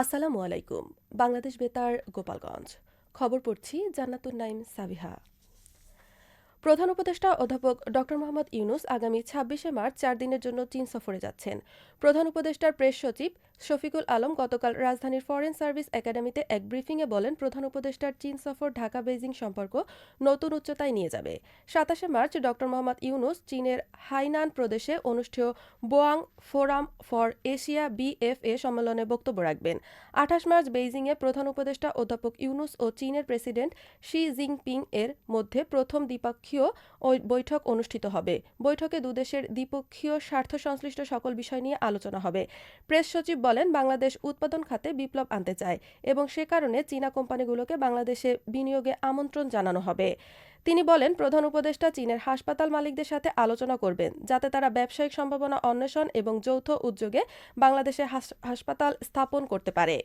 আসসালামু আলাইকুম বাংলাদেশ বেতার গোপালগঞ্জ। খবর পড়ছি জান্নাতুর নাইম সাবিহা। প্রধান উপদেষ্টা অধ্যাপক ড মোহাম্মদ ইউনুস আগামী ছাব্বিশে মার্চ চার দিনের জন্য চীন সফরে যাচ্ছেন। প্রধান উপদেষ্টার প্রেস সচিব শফিকুল আলম গতকাল রাজধানীর ফরেন সার্ভিস একাডেমিতে এক ব্রিফিংয়ে বলেন, প্রধান উপদেষ্টার চীন সফর ঢাকা বেইজিং সম্পর্ক নতুন উচ্চতায় নিয়ে যাবে। সাতাশে মার্চ ড মোহাম্মদ ইউনুস চীনের হাইনান প্রদেশে অনুষ্ঠেয় Boao forum for Asia BFA সম্মেলনে বক্তব্য রাখবেন। আঠাশ মার্চ বেইজিংয়ে প্রধান উপদেষ্টা অধ্যাপক ইউনুস ও চীনের প্রেসিডেন্ট শি জিনপিং এর মধ্যে প্রথম দ্বিপক্ষীয় ওই বৈঠক অনুষ্ঠিত হবে। বৈঠকে দুদেশের দ্বিপক্ষীয় স্বার্থ সংশ্লিষ্ট সকল বিষয় নিয়ে আলোচনা হবে। প্রেস সচিব বলেন, বাংলাদেশ উৎপাদন খাতে বিপ্লব আনতে চায় এবং সে কারণে চীনা কোম্পানিগুলোকে বাংলাদেশে বিনিয়োগে আমন্ত্রণ জানানো হবে। তিনি বলেন, প্রধান উপদেষ্টা চীনের হাসপাতাল মালিকদের সাথে আলোচনা করবেন, যাতে তারা ব্যবসায়িক সম্ভাবনা অন্বেষণ এবং যৌথ উদ্যোগে বাংলাদেশে হাসপাতাল স্থাপন করতে পারে।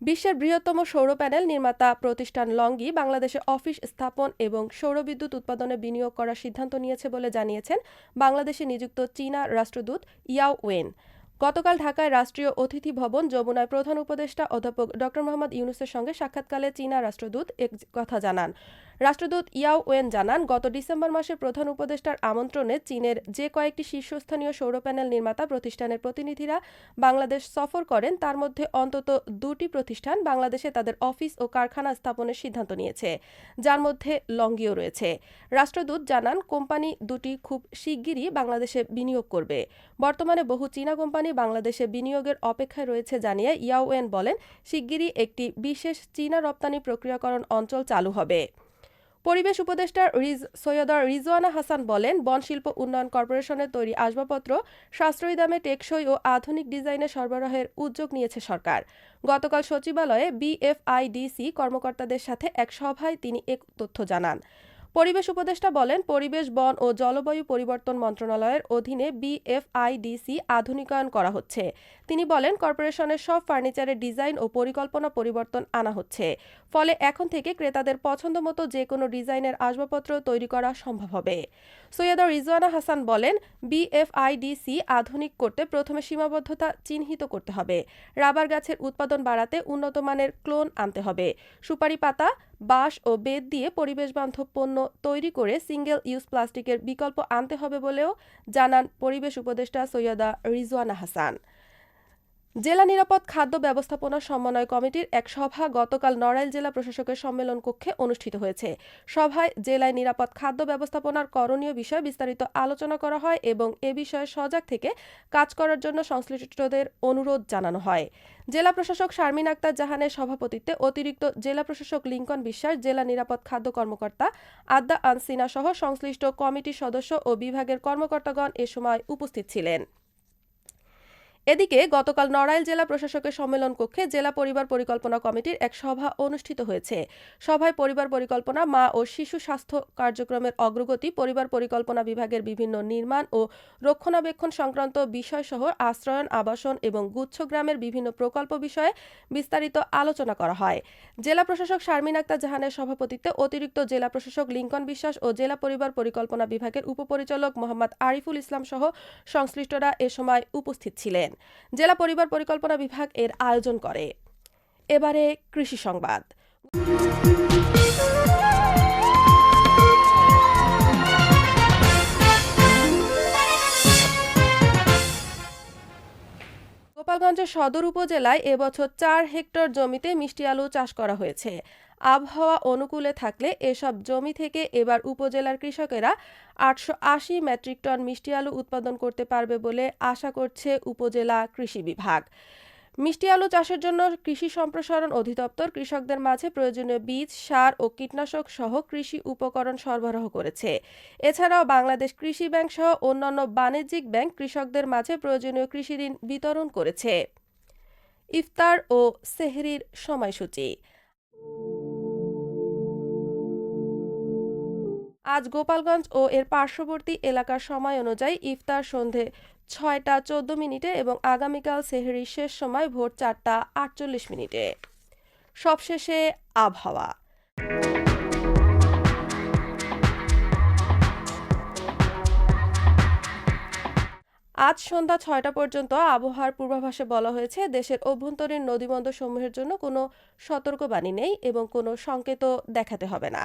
বিশ্বের বৃহত্তম সৌর প্যানেল নির্মাতা প্রতিষ্ঠান লঙ্গি বাংলাদেশে অফিস স্থাপন এবং সৌরবিদ্যুৎ উৎপাদনে বিনিয়োগ করার সিদ্ধান্ত নিয়েছে বলে জানিয়েছেন বাংলাদেশে নিযুক্ত চীনা রাষ্ট্রদূত ইয়াও ওয়েন। গতকাল ঢাকায় রাষ্ট্রীয় অতিথি ভবন যমুনায় প্রধান উপদেষ্টা অধ্যাপক ড মোহাম্মদ ইউনুসের সঙ্গে সাক্ষাৎকালে চীনা রাষ্ট্রদূত এক কথা জানান। রাষ্ট্রদূত ইয়াও ওয়েন জানান, গত ডিসেম্বর মাসে প্রধান উপদেষ্টার আমন্ত্রণে চীনের যে কয়েকটি শীর্ষস্থানীয় সৌর প্যানেল নির্মাতা প্রতিষ্ঠানের প্রতিনিধিরা বাংলাদেশ সফর করেন, তার মধ্যে অন্তত দুটি প্রতিষ্ঠান বাংলাদেশে তাদের অফিস ও কারখানা স্থাপনের সিদ্ধান্ত নিয়েছে, যার মধ্যে লঙ্গিও রয়েছে। রাষ্ট্রদূত জানান, কোম্পানি দুটি খুব শিগগিরই বাংলাদেশে বিনিয়োগ করবে। বর্তমানে বহু চীনা কোম্পানি বাংলাদেশে বিনিয়োগের অপেক্ষায় রয়েছে জানিয়ে ইয়াওয়েন বলেন, শিগগিরই একটি বিশেষ চীনা রপ্তানি প্রক্রিয়াকরণ অঞ্চল চালু হবে। পরিবেশ উপদেষ্টা রিজ সৈয়দা রিজওয়ানা হাসান বলেন, বন শিল্প উন্নয়ন কর্পোরেশনের তৈরি আসবাবপত্র সাশ্রয়ী দামে টেকসই ও আধুনিক ডিজাইনে সরবরাহের উদ্যোগ নিয়েছে সরকার। গতকাল সচিবালয়ে বিএফআইডিসি কর্মকর্তাদের সাথে এক সভায় তিনি এক তথ্য জানান। পরিবেশ উপদেষ্টা বলেন, পরিবেশ, বন ও জলবায়ু পরিবর্তন মন্ত্রণালয়ের অধীনে বিএফআইডিসি আধুনিকায়ন করা হচ্ছে। তিনি বলেন, কর্পোরেশনের সব ফার্নিচারের ডিজাইন ও পরিকল্পনা পরিবর্তন আনা হচ্ছে। ফলে এখন থেকে ক্রেতাদের পছন্দ মতো যে কোনো ডিজাইনের আসবাবপত্র তৈরি করা সম্ভব হবে। সৈয়দা রিজওয়ানা হাসান বলেন, বিএফআইডিসি আধুনিক করতে প্রথমে সীমাবদ্ধতা চিহ্নিত করতে হবে। রাবার গাছের উৎপাদন বাড়াতে উন্নত মানের ক্লোন আনতে হবে। সুপারি পাতা বাঁশ ও বেত দিয়ে পরিবেশ বান্ধব পণ্য তৈরি করে সিঙ্গেল ইউজ প্লাস্টিকের বিকল্প আনতে হবে বলেও জানান পরিবেশ উপদেষ্টা সৈয়দা রিজওয়ানা হাসান। জেলা নিরাপদ খাদ্য ব্যবস্থাপনা সমন্বয় কমিটির এক সভা গতকাল নড়াইল জেলা প্রশাসকের সম্মেলন কক্ষে অনুষ্ঠিত হয়েছে। সভায় জেলায় নিরাপদ খাদ্য ব্যবস্থাপনার করণীয় বিষয়ে বিস্তারিত আলোচনা করা হয় এবং এ বিষয়ে সজাগ থেকে কাজ করার জন্য সংশ্লিষ্টদের অনুরোধ জানানো হয়। জেলা প্রশাসক শারমিন আক্তার জাহানের সভাপতিত্বে অতিরিক্ত জেলা প্রশাসক লিঙ্কন বিশ্বাস, জেলা নিরাপদ খাদ্য কর্মকর্তা আদ্দা আনসিনা সহ সংশ্লিষ্ট কমিটির সদস্য ও বিভাগের কর্মকর্তাগণ এ সময় উপস্থিত ছিলেন। এদিকে গতকাল নড়াইল জেলা প্রশাসকের সম্মেলন কক্ষে জেলা পরিবার পরিকল্পনা কমিটির এক সভা অনুষ্ঠিত হয়েছে। সভায় পরিবার পরিকল্পনা, মা ও শিশু স্বাস্থ্য কার্যক্রমের অগ্রগতি, পরিবার পরিকল্পনা বিভাগের বিভিন্ন নির্মাণ ও রক্ষণাবেক্ষণ সংক্রান্ত বিষয়সহ আশ্রয়ন, আবাসন এবং গুচ্ছগ্রামের বিভিন্ন প্রকল্প বিষয়ে বিস্তারিত আলোচনা করা হয়। জেলা প্রশাসক শারমিন আক্তার জাহানের সভাপতিত্বে অতিরিক্ত জেলা প্রশাসক লিঙ্কন বিশ্বাস ও জেলা পরিবার পরিকল্পনা বিভাগের উপপরিচালক মোহাম্মদ আরিফুল ইসলাম সহ সংশ্লিষ্টরা এ সময় উপস্থিত ছিলেন। জেলা পরিবার পরিকল্পনা বিভাগ এর আয়োজন করে। এবারে কৃষি সংবাদ। গোপালগঞ্জের সদর উপজেলায় এবছর চার হেক্টর জমিতে মিষ্টি আলু চাষ করা হয়েছে। আবহাওয়া অনুকূলে থাকলে এসব জমি থেকে এবার উপজেলার কৃষকেরা আটশো আশি মেট্রিক টন মিষ্টি আলু উৎপাদন করতে পারবে বলে আশা করছে উপজেলা কৃষি বিভাগ। মিষ্টি আলু চাষের জন্য কৃষি সম্প্রসারণ অধিদপ্তর কৃষকদের মাঝে প্রয়োজনীয় বীজ, সার ও কীটনাশক সহ কৃষি উপকরণ সরবরাহ করেছে। এছাড়াও বাংলাদেশ কৃষি ব্যাংক সহ অন্যান্য বাণিজ্যিক ব্যাংক কৃষকদের মাঝে প্রয়োজনীয় কৃষি ঋণ বিতরণ করেছে। ইফতার ও সেহরির সময়সূচি। আজ গোপালগঞ্জ ও এর পার্শ্ববর্তী এলাকার সময় অনুযায়ী ইফতার সন্ধে ছয়টা চোদ্দ মিনিটে এবং আগামীকাল সেহরির শেষ সময় ভোর চারটা আটচল্লিশ মিনিটে। সবশেষে আবহাওয়া। আজ সন্ধ্যা ছয়টা পর্যন্ত আবহাওয়ার পূর্বাভাসে বলা হয়েছে, দেশের অভ্যন্তরীণ নদীবন্দরসমূহের জন্য কোনো সতর্কবাণী নেই এবং কোনো সংকেতও দেখাতে হবে না।